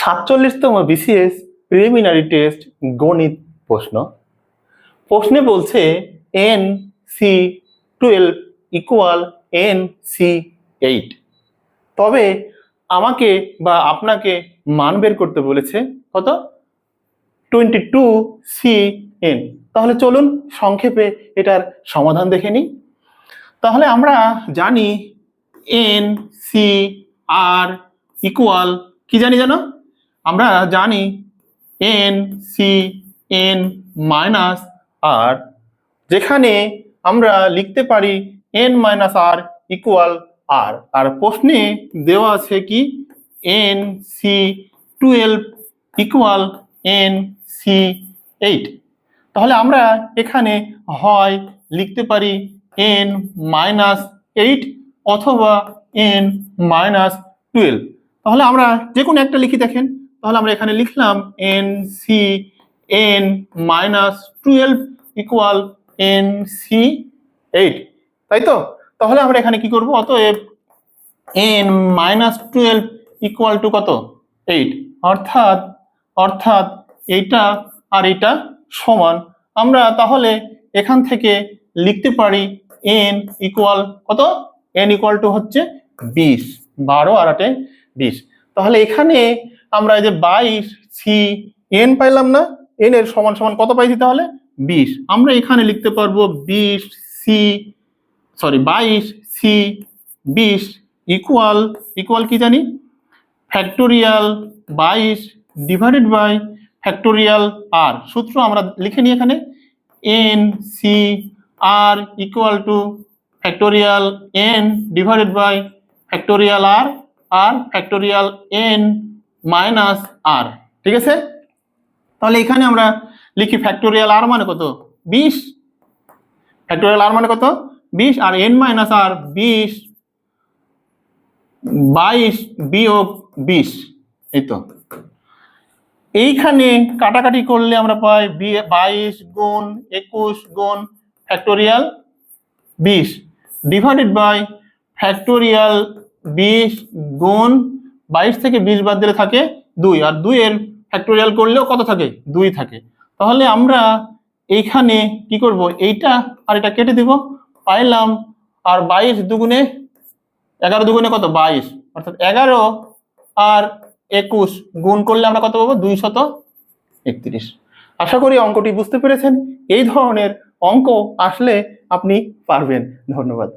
সাতচল্লিশতম BCS preliminary test গণিত প্রশ্ন। প্রশ্নে বলছে N C twelve equal N C eight. তবে আমাকে বা আপনাকে মান বের করতে বলেছে কত? Twenty two C N. তাহলে চলুন সংক্ষেপে এটার সমাধান দেখে নিই। তাহলে আমরা জানি এন সি আর ইকুয়াল কি জানি জানো আমরা জানি N C N minus R যেখানে আমরা লিখতে পারি N minus R equal R R প্রশ্নে দেওয়া আছে কি? N C twelve equal N C eight তাহলে আমরা এখানে হয় লিখতে পারি এন মাইনাস এইট অথবা এন মাইনাস টুয়েলভ তাহলে আমরা যে কোনো একটা লিখি দেখেন। তাহলে আমরা এখানে লিখলাম N C N minus twelve equal N C eight তাই তো? তাহলে আমরা এখানে কি করব? অতএব N minus twelve equal to কত? এইট অর্থাৎ অর্থাৎ এইটা আর এটা সমান। আমরা তাহলে এখান থেকে লিখতে পারি এন ইকুয়াল কত? এন ইকুয়াল টু হচ্ছে বিশ। বারো আর আটে বিশ। তাহলে এখানে আমরা এই যে বাইশ, সি, এন পাইলাম না, এন এর সমান সমান কত পাইছি তাহলে বিশ। আমরা এখানে লিখতে পারব বিশ, সি সরি বাইশ, সি, বিশ ইকুয়াল ইকুয়াল কি জানি? ফ্যাক্টোরিয়াল বাইশ ডিভাইডেড বাই ফ্যাক্টোরিয়াল আর সূত্র আমরা লিখে নিই এখানে। N, C R equal to factorial N divided by factorial R R factorial N minus R ঠিক আছে? তাহলে এখানে আমরা লিখি ফ্যাক্টোরিয়াল আর মানে কত? বিশ। ফ্যাক্টোরিয়াল আর মানে কত? বিশ আর এন মাইনাস আর বিশ বাইশ বিয়োগ বিশ, এই তো। এইখানে কাটাকাটি করলে আমরা পাই বাইশ গুণ একুশ গুণ ফ্যাক্টোরিয়াল বিশ ডিভাইডেড বাই ফ্যাক্টোরিয়াল বিশ গুণ বাইশ থেকে বিশ বাদ দিলে থাকে দুই। আর দুইয়ের ফ্যাক্টোরিয়াল করলেও কত থাকে? দুই থাকে। তাহলে আমরা এইখানে কি করব? এইটা আর এটা কেটে দিব। পাইলাম। আর বাইশ দুগুণে এগারো দুগুণে কত? বাইশ। অর্থাৎ এগারো আর একুশ গুণ করলে আমরা কত পাবো? দুই শত একত্রিশ। আশা করি অঙ্কটি বুঝতে পেরেছেন। এই ধরনের অঙ্ক আসলে আপনি পারবেন। ধন্যবাদ।